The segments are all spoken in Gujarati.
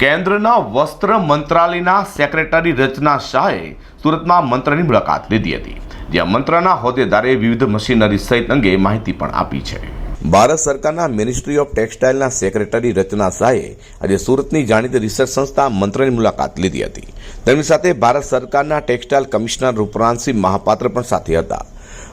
કેન્દ્રના વસ્ત્ર મંત્રાલયના સેક્રેટરી રચના શાહે સુરતમાં મંત્રની મુલાકાત લીધી હતી જ્યાં મંત્રના હોદ્દેદારે વિવિધ મશીનરી સહિત અંગે માહિતી પણ આપી છે. ભારત સરકારના મિનિસ્ટ્રી ઓફ ટેક્સટાઇલના સેક્રેટરી રચના શાહે આજે સુરતની જાણીતી રિસર્ચ સંસ્થા મંત્રની મુલાકાત લીધી હતી. તેમની સાથે ભારત સરકારના ટેક્સટાઇલ કમિશનર રૂપરાનસિંહ મહાપાત્ર પણ સાથે હતા.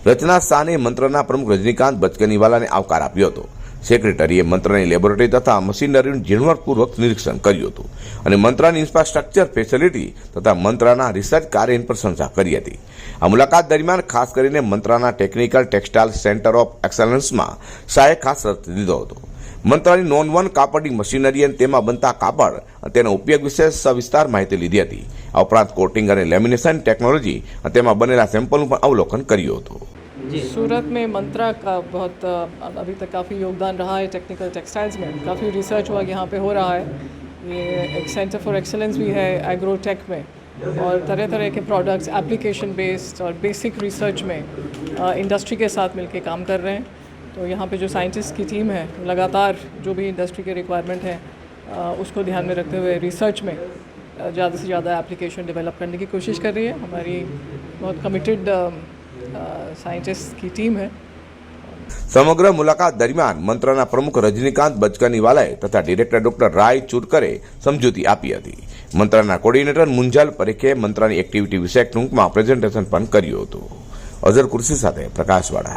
રચના શાહને મંત્રના પ્રમુખ રજનીકાંત બચકનીવાલાને આવકાર આપ્યો હતો. સેક્રેટરીએ મંત્રાની લેબોરેટરી તથા મશીનરીનું ઝીણવટપૂર્વક નિરીક્ષણ કર્યું હતું અને મંત્રાની ઇન્ફ્રાસ્ટ્રક્ચર ફેસિલિટી તથા મંત્રાના રિસર્ચ કાર્યની પ્રશંસા કરી હતી. આ મુલાકાત દરમિયાન ખાસ કરીને મંત્રાના ટેકનિકલ ટેક્સટાઇલ સેન્ટર ઓફ એક્સલન્સમાં શાહે ખાસ રસ લીધો હતો. મંત્રાની નોન વન કાપડની મશીનરી અને તેમાં બનતા કાપડ અને તેનો ઉપયોગ વિશે સવિસ્તાર માહિતી લીધી હતી. આ ઉપરાંત કોટિંગ અને લેમિનેશન ટેકનોલોજી અને તેમાં બનેલા સેમ્પલનું પણ અવલોકન કર્યું હતું. सूरत में मंत्रा का बहुत अभी तक काफ़ी योगदान रहा है टेक्निकल टेक्सटाइल्स में। काफ़ी रिसर्च वर्क यहाँ पे हो रहा है। ये एक सेंटर फॉर एक्सेलेंस भी है एग्रोटेक में। और तरह तरह के प्रोडक्ट्स एप्लीकेशन बेस्ड और बेसिक रिसर्च में इंडस्ट्री के साथ मिलके काम कर रहे हैं। तो यहाँ पे जो साइंटिस्ट की टीम है, लगातार जो भी इंडस्ट्री के रिक्वायरमेंट हैं उसको ध्यान में रखते हुए रिसर्च में ज़्यादा से ज़्यादा एप्लीकेशन डेवलप करने की कोशिश कर रही है। हमारी बहुत कमिटेड સાયન્ટિસ્ટ કી ટીમ હૈ સમગ્ર મુલાકાત દરમિયાન મંત્રના પ્રમુખ રજનીકાંત બચકનીવાલાએ તથા ડિરેક્ટર ડોક્ટર રાય ચુરકરે સમજૂતી આપી હતી. મંત્રના કોર્ડિનેટર મુંજાલ પરેખે મંત્રાની એક્ટિવિટી વિશે ટૂંકમાં પ્રેઝન્ટેશન પણ કર્યું હતું. અઝર કુર્સી સાથે પ્રકાશવાળા